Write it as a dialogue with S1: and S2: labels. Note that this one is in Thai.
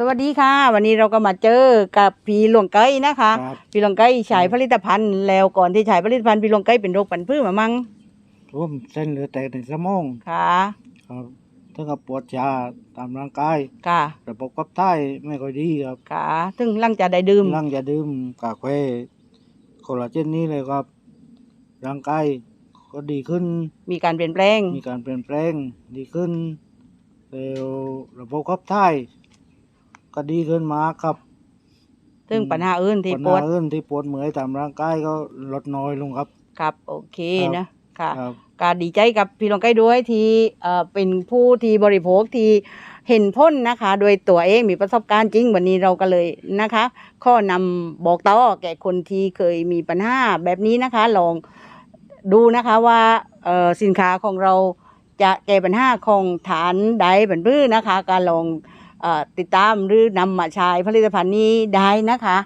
S1: สวัสดีค่ะ วันนี้เราก็มาเจอกับพี่หลวงเก้ยนะคะ
S2: ครับ
S1: พี่หลวงเก้ยใช้ผลิตภัณฑ์แล้วก่อนที่ใช้ผลิตภัณฑ์พี่หลวงเก้ยเป็นโรคปันพืชมามั่ง
S2: ร่วมเส้นเหลือแต่ในสมอง
S1: ค่ะ
S2: ครับถ้ากับปวดชาตามร่างกาย
S1: ค่ะ
S2: ระบบขับถ่ายไม่ค่อยดีครับ
S1: ค่ะถึงหลังจากได้ดื่ม
S2: หลังจะดื่มกาแฟคอลลาเจนนี้เลยครับ ร่างกายก็ดีขึ้น
S1: มีการเปลี่ยนแปลง
S2: มีการเปลี่ยนแปลงดีขึ้นแล้วระบบขับถ่าย ก็ดีขึ้นมากครับ
S1: ถึงปัญหาอื่นที่
S2: ปัญ
S1: ปวด
S2: หาอื่นที่ปวดเมื่อยตามร่างกายก็ลดน้อยลงครับ
S1: ครับ โอเค
S2: ครับ
S1: นะค่ะ
S2: ครับ
S1: การดีใจกับพี่หลวงเก้ยด้วยที่เอ่อเป็นผู้ที่บริโภคที่เห็นพ้นนะคะ โดยตัวเองมีประสบการณ์จริงวันนี้เราก็เลยนะคะ ข้อนำบอกต่อแก่คนที่เคยมีปัญหาแบบนี้นะคะ ลองดูนะคะว่าเอ่อสินค้าของเราจะแก้ปัญหาของฐานใดบันพื้นะคะ การลองเออ ติดตามหรือนำมาใช้ผลิตภัณฑ์นี้ได้นะคะ